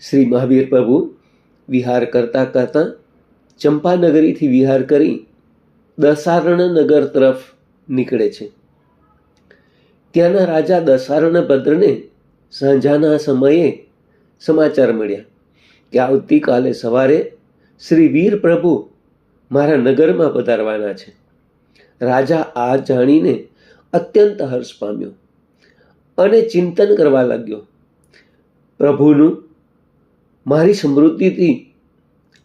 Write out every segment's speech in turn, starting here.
શ્રી મહાવીર પ્રભુ વિહાર કરતા કરતાં ચંપાનગરીથી વિહાર કરી દસારણ નગર તરફ નીકળે છે. ત્યાંના રાજા દસારણ ભદ્રને સાંજાના સમયે સમાચાર મળ્યા કે આવતીકાલે સવારે શ્રી વીર પ્રભુ મારા નગરમાં પધારવાના છે. રાજા આ જાણીને અત્યંત હર્ષ પામ્યો અને ચિંતન કરવા લાગ્યો. પ્રભુનું મારી સમૃદ્ધિથી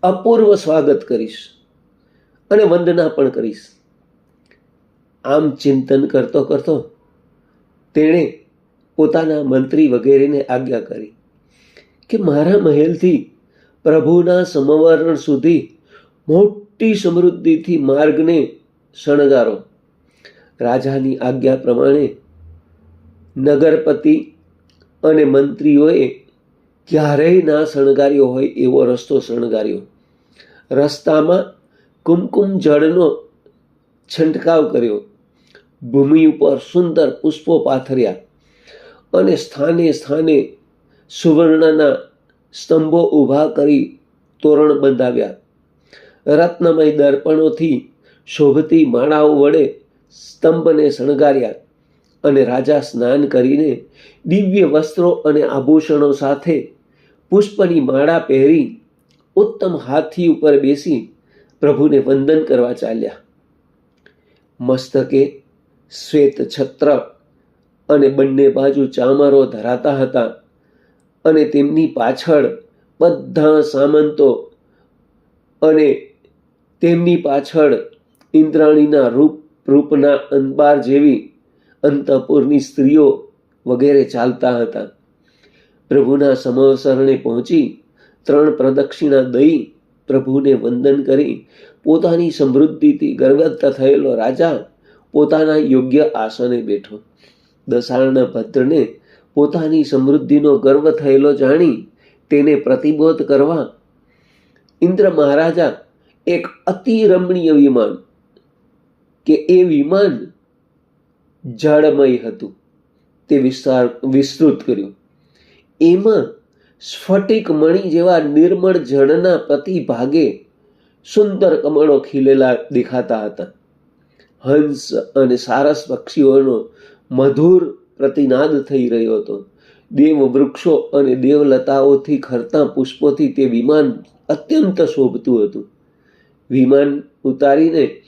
અપૂર્વ સ્વાગત કરીશ અને વંદના પણ કરીશ. આમ ચિંતન કરતો કરતો તેણે પોતાના મંત્રી વગેરેને આજ્ઞા કરી કે મારા મહેલથી પ્રભુના સમવરણ સુધી મોટી સમૃદ્ધિથી માર્ગને શણગારો. રાજાની આજ્ઞા પ્રમાણે નગરપતિ અને મંત્રીઓએ ક્યારેય ના શણગાર્યો હોય એવો રસ્તો શણગાર્યો. રસ્તામાં કુમકુમ જળનો છંટકાવ કર્યો. ભૂમિ ઉપર સુંદર પુષ્પો પાથર્યા અને સ્થાને સ્થાને સુવર્ણના સ્તંભો ઊભા કરી તોરણ બંધાવ્યા. રત્નમય દર્પણોથી શોભતી માળાઓ વડે સ્તંભને શણગાર્યા અને રાજા સ્નાન કરીને દિવ્ય વસ્ત્રો અને આભૂષણો સાથે પુષ્પની માળા પહેરી ઉત્તમ હાથી ઉપર બેસી પ્રભુને વંદન કરવા ચાલ્યા. મસ્તકે શ્વેત છત્ર અને બંને બાજુ ચામરો ધરાતા હતા અને તેમની પાછળ બધા સામંતો અને તેમની પાછળ ઇન્દ્રાણીના રૂપ, રૂપના અંબાર જેવી અંતપુરની સ્ત્રીઓ વગેરે ચાલતા હતા. પ્રભુના સમવસરણે પહોંચી ત્રણ પ્રદક્ષિણા દઈ પ્રભુને વંદન કરી. પોતાની સમૃદ્ધિથી ગર્વત થયેલો રાજા પોતાના યોગ્ય આસને બેઠો. દસાણના ભદ્રને પોતાની સમૃદ્ધિનો ગર્વ થયેલો જાણી તેને પ્રતિબોધ કરવા, ઇન્દ્ર મહારાજા, એક અતિ રમણીય વિમાન, કે એ વિમાન જળમય હતું. તે વિસ્તાર વિસ્તૃત કર્યું. એમાં સ્ફટિક મણિ જેવા નિર્મળ જળના પ્રતિભાગે સુંદર કમળો ખીલેલા દેખાતા હતા. હંસ અને સારસ પક્ષીઓનો મધુર પ્રતિનાદ થઈ રહ્યો હતો. દેવ વૃક્ષો અને દેવલતાઓથી ખરતા પુષ્પોથી તે વિમાન અત્યંત શોભતું હતું. વિમાન ઉતારીને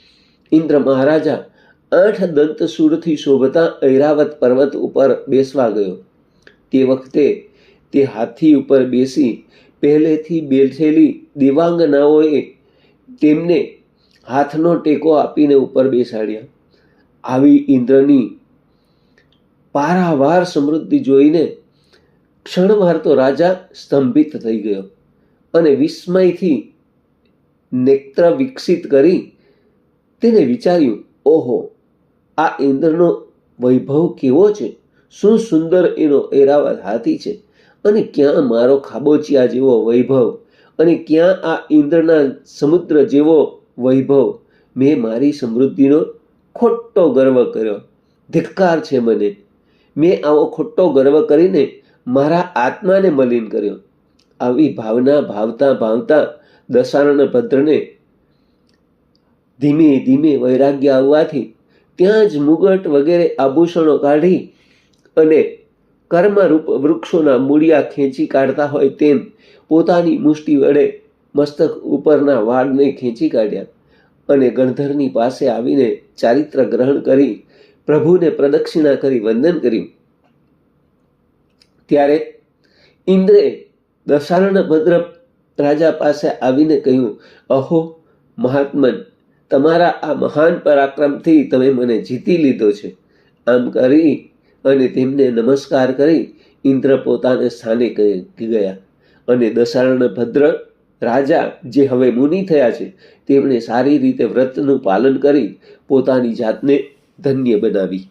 ઇન્દ્ર મહારાજા આઠ દંતસુરથી શોભતા ઐરાવત પર્વત ઉપર બેસવા ગયો. તે વખતે તે હાથી ઉપર બેસી પહેલેથી બેઠેલી દેવાંગનાઓએ તેમને હાથનો ટેકો આપીને ઉપર બેસાડ્યા. આવી ઇન્દ્રની પારાવાર સમૃદ્ધિ જોઈને ક્ષણવાર તો રાજા સ્તંભિત થઈ ગયો અને વિસ્મયથી નેત્ર વિકસિત કરી તેને વિચાર્યું, ઓહો, આ ઇન્દ્રનો વૈભવ કેવો છે? શું સુંદર એનો એરાવત હાથી છે? અને ક્યાં મારો ખાબોચિયા જેવો વૈભવ અને ક્યાં આ ઇન્દ્રના સમુદ્ર જેવો વૈભવ? મેં મારી સમૃદ્ધિનો ખોટો ગર્વ કર્યો. ધિક્કાર છે મને. મેં આવો ખોટો ગર્વ કરીને મારા આત્માને મલિન કર્યો. આવી ભાવના ભાવતા ભાવતા દશારણ ભદ્રને ધીમે ધીમે વૈરાગ્ય આવવાથી ત્યાં જ મુગટ વગેરે આભૂષણો કાઢી અને કર્મરૂપ વૃક્ષોના મૂળિયા ખેંચી કાઢતા હોય તેમ પોતાની મુષ્ટિ વડે મસ્તક ઉપરના વાળને ખેંચી કાઢ્યા અને ગણધરની પાસે આવીને ચારિત્ર ગ્રહણ કરી પ્રભુને પ્રદક્ષિણા કરી વંદન કર્યું. ત્યારે ઇન્દ્રે દશારણ ભદ્ર રાજા પાસે આવીને કહ્યું, અહો, મહાત્મન, તમારા આ મહાન પરાક્રમથી તમે મને જીતી લીધો છે. આમ કરી અને તેમને નમસ્કાર કરી ઇન્દ્ર પોતાને સ્થાને ગયા. અને દશારણ ભદ્ર રાજા જે હવે મુનિ થયા છે, તેમણે સારી રીતે વ્રતનું પાલન કરી પોતાની જાતને ધન્ય બનાવી.